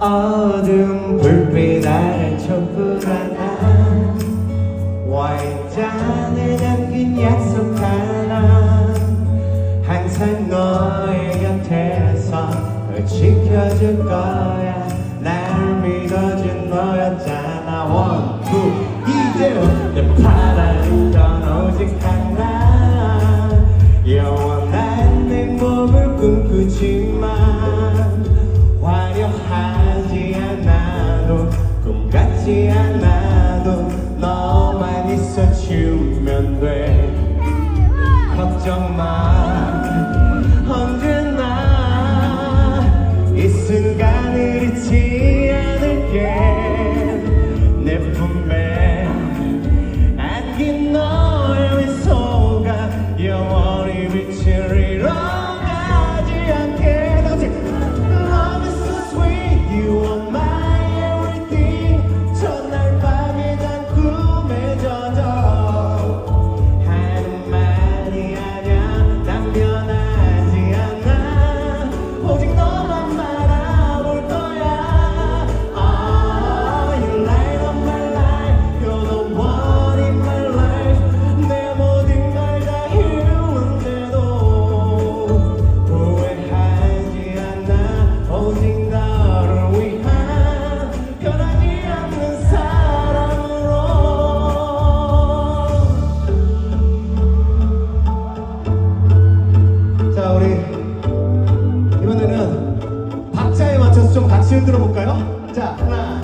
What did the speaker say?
어둠 불빛 아래 촛불 하나 와인 잔에 담긴 약속 있어 주면 돼. 걱정 마. yeah 지금 들어볼까요? 자, 하나,